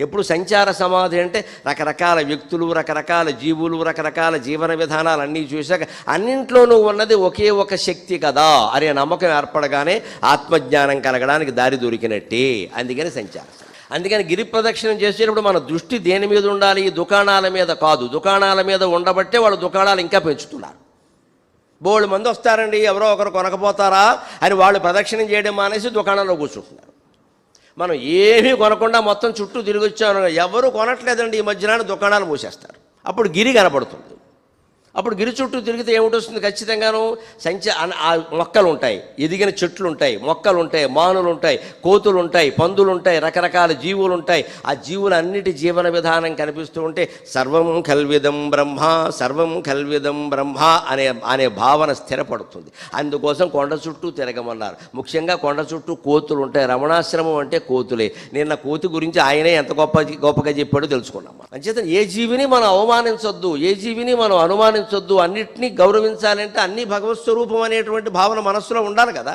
ఎప్పుడు సంచార సమాధి అంటే రకరకాల వ్యక్తులు రకరకాల జీవులు రకరకాల జీవన విధానాలు అన్నీ చూశాక అన్నింట్లోనూ ఉన్నది ఒకే ఒక శక్తి కదా. అనే నమ్మకం ఏర్పడగానే ఆత్మజ్ఞానం కలగడానికి దారి దొరికినట్టే. అందుకని సంచార అందుకని గిరి ప్రదక్షిణం చేసేటప్పుడు మన దృష్టి దేని మీద ఉండాలి? దుకాణాల మీద కాదు. దుకాణాల మీద ఉండబట్టే వాళ్ళు దుకాణాలు ఇంకా పెంచుతున్నారు. బోళ్ళు మంది వస్తారండి ఎవరో ఒకరు కొనకపోతారా అని వాళ్ళు ప్రదక్షిణం చేయడం మానేసి దుకాణంలో కూర్చుంటున్నారు. మనం ఏమీ కొనకుండా మొత్తం చుట్టూ తిరిగి వచ్చాను ఎవరు కొనట్లేదండి ఈ మధ్యన దుకాణాలు మూసేస్తారు. అప్పుడు గిరి కనపడుతుంది. అప్పుడు గిరి చుట్టూ తిరిగితే ఏమిటొస్తుంది? ఖచ్చితంగాను సంచ ఆ మొక్కలు ఉంటాయి ఎదిగిన చెట్లు ఉంటాయి మొక్కలు ఉంటాయి మానులు ఉంటాయి కోతులు ఉంటాయి పందులు ఉంటాయి రకరకాల జీవులు ఉంటాయి ఆ జీవులన్నిటి జీవన విధానం కనిపిస్తూ ఉంటే సర్వం కల్విదం బ్రహ్మ సర్వం కల్విదం బ్రహ్మ అనే అనే భావన స్థిరపడుతుంది. అందుకోసం కొండ చుట్టూ తిరగమన్నారు. ముఖ్యంగా కొండ చుట్టూ కోతులు ఉంటాయి రమణాశ్రమం అంటే కోతులే. నిన్న కోతి గురించి ఆయనే ఎంత గొప్ప గొప్పగా చెప్పాడో తెలుసుకున్నాం అంచేత ఏ జీవిని మనం అవమానించొద్దు. ఏ జీవిని మనం అనుమానించొద్దు అన్నిటినీ గౌరవించాలంటే అన్ని భగవత్ స్వరూపం అనేటువంటి భావన మనస్సులో ఉండాలి కదా.